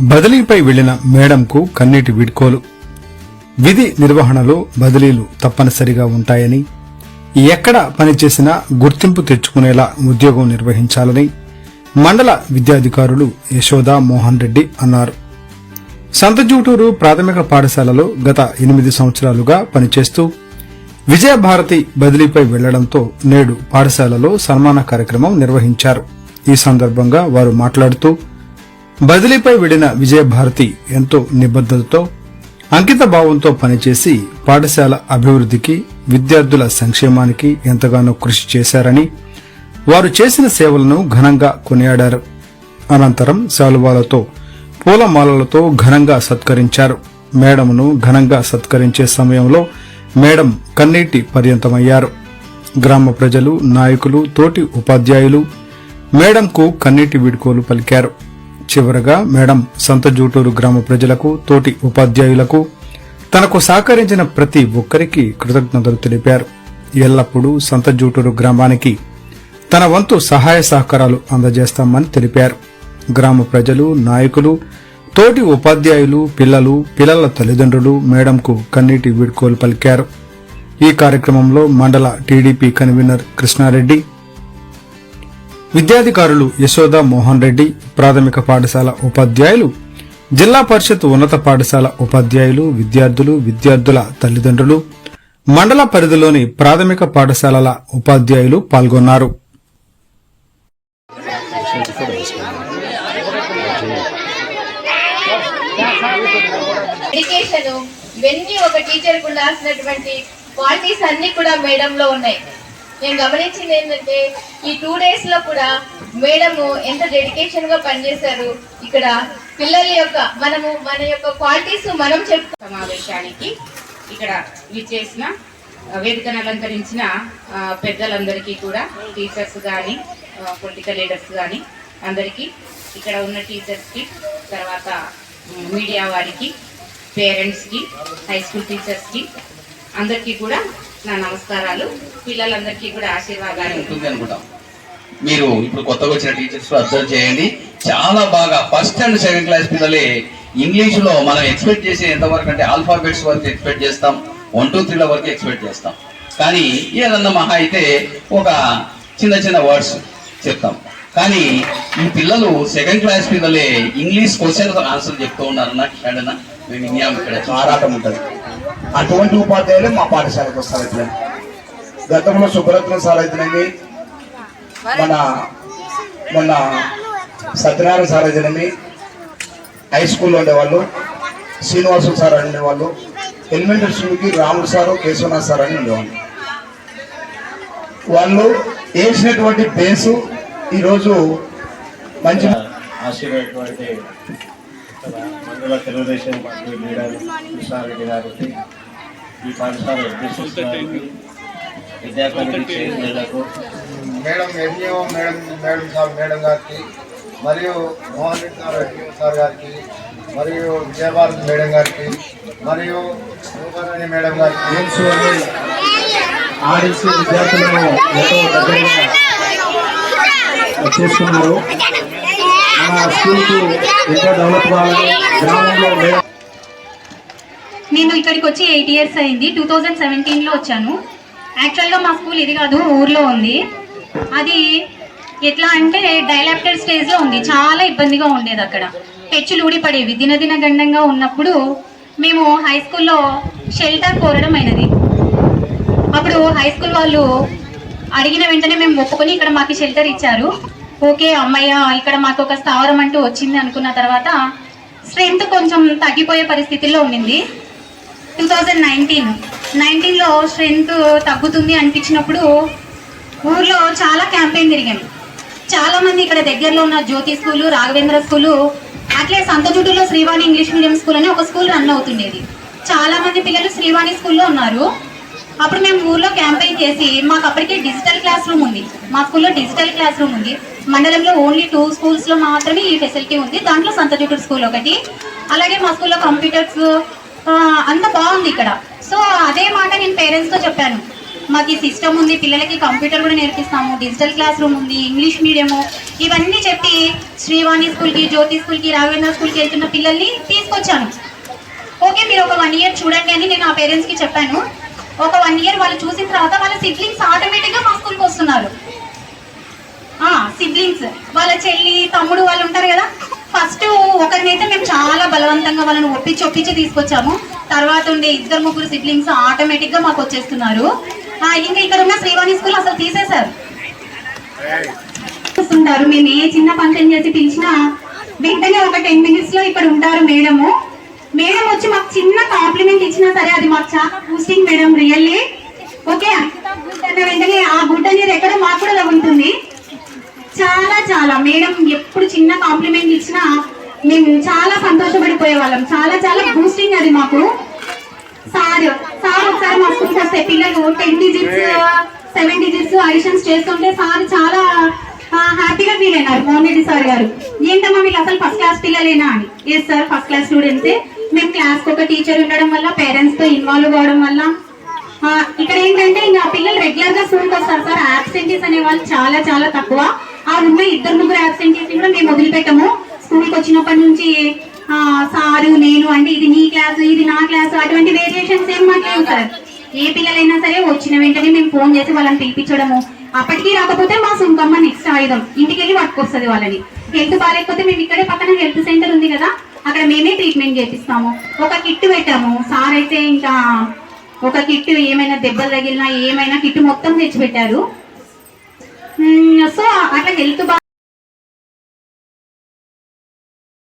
బదిలీపై వెళ్ళిన మేడంకు కన్నీటి వీడ్కోలు. విధి నిర్వహణలో బదిలీలు తప్పనిసరిగా ఉంటాయని ఎక్కడ పనిచేసినా గుర్తింపు తెచ్చుకునేలా ఉద్యోగం నిర్వహించాలని మండల విద్యాధికారులు యశోద మోహన్ రెడ్డి అన్నారు. సంతజూటూరు ప్రాథమిక పాఠశాలలో గత ఎనిమిది సంవత్సరాలుగా పనిచేస్తూ విజయభారతి బదిలీపై వెళ్ళడంతో నేడు పాఠశాలలో సన్మాన కార్యక్రమం నిర్వహించారు. ఈ సందర్భంగా వారు మాట్లాడుతూ బదిలీపై విడిన విజయభారతి ఎంతో నిబద్ధతతో అంకిత భావంతో పనిచేసి పాఠశాల అభివృద్ధికి విద్యార్థుల సంక్షేమానికి ఎంతగానో కృషి చేశారని వారు చేసిన సేవలను ఘనంగా కొనియాడారు. అనంతరం శాలువాలతో పూలమాలలతో ఘనంగా సత్కరించారు. మేడంను ఘనంగా సత్కరించే సమయంలో మేడం కన్నీటి పర్యంతమయ్యారు. గ్రామ ప్రజలు నాయకులు తోటి ఉపాధ్యాయులు మేడంకు కన్నీటి వీడ్కోలు పలికారు. చివరగా మేడం సంత జూటూరు గ్రామ ప్రజలకు తోటి ఉపాధ్యాయులకు తనకు సహకరించిన ప్రతి ఒక్కరికి కృతజ్ఞతలు తెలిపారు. ఎల్లప్పుడూ సంత జూటూరు గ్రామానికి తన వంతు సహాయ సహకారాలు అందజేస్తామని తెలిపారు. గ్రామ ప్రజలు నాయకులు తోటి ఉపాధ్యాయులు పిల్లలు పిల్లల తల్లిదండ్రులు మేడంకు కన్నీటి వీడ్కోలు పలికారు. ఈ కార్యక్రమంలో మండల టీడీపీ కన్వీనర్ కృష్ణారెడ్డి విద్యాధికారులు యశోద మోహన్ రెడ్డి ప్రాథమిక పాఠశాల ఉపాధ్యాయులు జిల్లా పరిషత్ ఉన్నత పాఠశాల ఉపాధ్యాయులు విద్యార్థులు విద్యార్థుల తల్లిదండ్రులు మండల పరిధిలోని ప్రాథమిక పాఠశాలల ఉపాధ్యాయులు పాల్గొన్నారు. ఎడ్యుకేషన్ ఇవన్నీ ఒక టీచర్కు ఉండాల్సినటువంటి క్వాలిటీస్ అన్ని కూడా మేడం లో ఉన్నాయి. నేను గమనించింది ఏంటంటే ఈ టూ డేస్లో కూడా మేడము ఎంత డెడికేషన్గా పనిచేశారు. ఇక్కడ పిల్లల యొక్క మనము మన యొక్క క్వాలిటీస్ మనం చెప్పు సమావేశానికి ఇక్కడ విచ్చేసిన వేదికను అలంకరించిన పెద్దలందరికీ కూడా టీచర్స్ కానీ పొలిటికల్ లీడర్స్ కానీ అందరికీ ఇక్కడ ఉన్న టీచర్స్కి తర్వాత మీడియా వారికి పేరెంట్స్కి హై స్కూల్ టీచర్స్కి అందరికీ కూడా నా నమస్కారాలు. పిల్లలందరికీ కూడా ఆశీర్వాదాలు. ఉంటుంది అనుకుంటాం. మీరు ఇప్పుడు కొత్తగా వచ్చిన టీచర్స్ అబ్జర్వ్ చేయండి. చాలా బాగా ఫస్ట్ అండ్ సెకండ్ క్లాస్ పిల్లలే ఇంగ్లీష్లో మనం ఎక్స్పెక్ట్ చేసే ఎంతవరకు అంటే ఆల్ఫాబెట్స్ వరకు ఎక్స్పెక్ట్ చేస్తాం. వన్ టూ త్రీల వరకు ఎక్స్పెక్ట్ చేస్తాం. కానీ ఏదన్నా మహా అయితే ఒక చిన్న చిన్న వర్డ్స్ చెప్తాం. కానీ ఈ పిల్లలు సెకండ్ క్లాస్ పిల్లలే ఇంగ్లీష్ క్వశ్చన్ ఆన్సర్ చెప్తూ ఉన్నారు నాకు ఇక్కడ మేము ఇండియా ఇక్కడ ఆరాటం ఉంటుంది. అటువంటి ఉపాధ్యాయులు మా పాఠశాలకు వస్తారు అయితే. గతంలో సుబ్రత్నం సార్ అయితేనేమి మన మొన్న సత్యనారాయణ సార్ అయితేనేమి హై స్కూల్లో ఉండేవాళ్ళు శ్రీనివాసు సార్ అని ఉండేవాళ్ళు ఎలిమెంటరీ స్కూల్కి రాముడు సారు కేశవనాథ్ సార్ అని ఉండేవాళ్ళు. వాళ్ళు వేసినటువంటి బేసు ఈరోజు మంచి ఆశీర్వైనటువంటి మండల తెలుగుదేశం పార్టీ లీడర్ కృష్ణారెడ్డి గారికి ఈ పాఠశాల ఉద్దేశించడానికి విద్యార్థులకి చైర్మన్లకు madam MEO madam madam sir madam గారికి మరియు Mohan Reddy sir MEO sir గారికి మరియు విజయభారతి మేడం గారికి మరియు రూపారాణి మేడం గారికి. గేమ్స్ ఆడిసి విద్యార్థులను ఎంతో దగ్గరగా చేస్తున్నారు. మన స్కూల్కి డెవలప్ కావాలని గ్రామంలో నేను ఇక్కడికి వచ్చి ఎయిట్ ఇయర్స్ అయింది. టూ థౌజండ్ సెవెంటీన్లో వచ్చాను. యాక్చువల్గా మా స్కూల్ ఇది కాదు ఊర్లో ఉంది. అది ఎట్లా అంటే డైలాప్టెడ్ స్టేజ్లో ఉంది. చాలా ఇబ్బందిగా ఉండేది అక్కడ. పెచ్చులు ఊడిపడేవి. దినదిన గండంగా ఉన్నప్పుడు మేము హై స్కూల్లో షెల్టర్ కోరడం అయినది. అప్పుడు హై స్కూల్ వాళ్ళు అడిగిన వెంటనే మేము ఒప్పుకొని ఇక్కడ మాకు షెల్టర్ ఇచ్చారు. ఓకే అమ్మయ్య ఇక్కడ మాకు ఒక స్థావరం అంటూ వచ్చింది అనుకున్న తర్వాత స్ట్రెంత్ కొంచెం తగ్గిపోయే పరిస్థితిలో ఉండింది. Two thousand nineteen. నైన్టీన్లో స్ట్రెంత్ తగ్గుతుంది అనిపించినప్పుడు ఊర్లో చాలా క్యాంపెయిన్ తిరిగాం చాలామంది ఇక్కడ దగ్గరలో ఉన్న జ్యోతి స్కూలు రాఘవేంద్ర స్కూలు అట్లే సంతజుట్టులో శ్రీవాణి ఇంగ్లీష్ మీడియం స్కూల్ అని ఒక స్కూల్ రన్ అవుతుండేది. చాలామంది పిల్లలు శ్రీవాణి స్కూల్లో ఉన్నారు. అప్పుడు మేము ఊర్లో క్యాంపెయిన్ చేసి మాకు అప్పటికే డిజిటల్ క్లాస్ రూమ్ ఉంది. మా స్కూల్లో డిజిటల్ క్లాస్ రూమ్ ఉంది. మండలంలో ఓన్లీ టూ స్కూల్స్లో మాత్రమే ఈ ఫెసిలిటీ ఉంది. దాంట్లో సంతజుటూరు స్కూల్ ఒకటి. అలాగే మా స్కూల్లో కంప్యూటర్స్ అంత బాగుంది ఇక్కడ. సో అదే మాట నేను పేరెంట్స్తో చెప్పాను. మాకు ఈ సిస్టమ్ ఉంది పిల్లలకి కంప్యూటర్ కూడా నేర్పిస్తాము డిజిటల్ క్లాస్ రూమ్ ఉంది ఇంగ్లీష్ మీడియము. ఇవన్నీ చెప్పి శ్రీవాణి స్కూల్కి జ్యోతి స్కూల్కి రాఘవేంద్ర స్కూల్కి వెళ్తున్న పిల్లల్ని తీసుకొచ్చాను. ఓకే మీరు ఒక వన్ ఇయర్ చూడండి అని నేను ఆ పేరెంట్స్కి చెప్పాను. ఒక వన్ ఇయర్ వాళ్ళు చూసిన తర్వాత వాళ్ళ సిబ్లింగ్స్ ఆటోమేటిక్గా మా స్కూల్కి వస్తున్నారు. సిబ్లింగ్స్ వాళ్ళ చెల్లి తమ్ముడు వాళ్ళు ఉంటారు కదా. ఫస్ట్ ఒకరినైతే మేము చాలా బలవంతంగా వాళ్ళని ఒప్పించి ఒప్పించి తీసుకొచ్చాము. తర్వాత ఉండే ఇద్దరు ముగ్గురు సిబ్లింగ్స్ ఆటోమేటిక్గా మాకు వచ్చేస్తున్నారు. ఇంకా ఇక్కడ ఉన్న శ్రీవాణి స్కూల్ అసలు తీసేశారు. ఉంటారు మేము ఏ చిన్న ఫంక్షన్ చేసి పిలిచినా వెంటనే ఒక టెన్ మినిట్స్లో ఇక్కడ ఉంటారు మేడము. మేడం వచ్చి మాకు చిన్న కాంప్లిమెంట్ ఇచ్చినా సరే అది మాకు చాలా బూస్టింగ్ మేడం రియల్లీ ఓకే అన్న వెంటనే ఆ గుడ్ అనేది ఎక్కడ మాకు కూడా తగులుతుంది. చాలా చాలా. మేడం ఎప్పుడు చిన్న కాంప్లిమెంట్ ఇచ్చినా మేము చాలా సంతోషపడిపోయే వాళ్ళం. చాలా చాలా బూస్టింగ్ అది మాకు. సార్ సార్ ఒకసారి మా స్కూల్కి వస్తే పిల్లలు ten digits seven digits additions చేస్తుంటే సార్ చాలా హ్యాపీగా ఫీల్ అయినారు. మోహన్ రెడ్డి సార్ గారు. ఏంటమ్మా వీళ్ళు అసలు ఫస్ట్ క్లాస్ పిల్లలేనా అని? ఎస్ సార్ ఫస్ట్ క్లాస్ స్టూడెంట్సే మేము క్లాస్కి ఒక టీచర్ ఉండడం వల్ల పేరెంట్స్తో ఇన్వాల్వ్ అవ్వడం వల్ల. ఇక్కడ ఏంటంటే ఇంకా పిల్లలు రెగ్యులర్గా స్కూల్కి వస్తారు సార్. యాబ్సెంటీస్ అనే వాళ్ళు చాలా చాలా తక్కువ. ఆ ఉన్న ఇద్దరు ముగ్గురు యాబ్సెంటీస్ కూడా మేము వదిలిపెట్టము. స్కూల్కి వచ్చినప్పటి నుంచి సారు నేను అంటే ఇది నీ క్లాస్ ఇది నా క్లాస్ అటువంటి వేరియేషన్స్ ఏం మాకు సార్. ఏ పిల్లలైనా సరే వచ్చిన వెంటనే మేము ఫోన్ చేసి వాళ్ళని పిలిపించడము. అప్పటికి రాకపోతే మా సుంకమ్మ నెక్స్ట్ ఆయుధం. ఇంటికి వెళ్ళి పట్టుకొస్తుంది వాళ్ళని. హెల్త్ బాగాలేకపోతే మేము ఇక్కడే పక్కన హెల్త్ సెంటర్ ఉంది కదా. అక్కడ మేమే ట్రీట్మెంట్ చేపిస్తాము. ఒక కిట్ పెట్టాము. సార్ అయితే ఇంకా ఒక కిట్ ఏమైనా దెబ్బలు తగిలినా ఏమైనా కిట్ మొత్తం తెచ్చిపెట్టారు. సో అట్లా హెల్త్ బా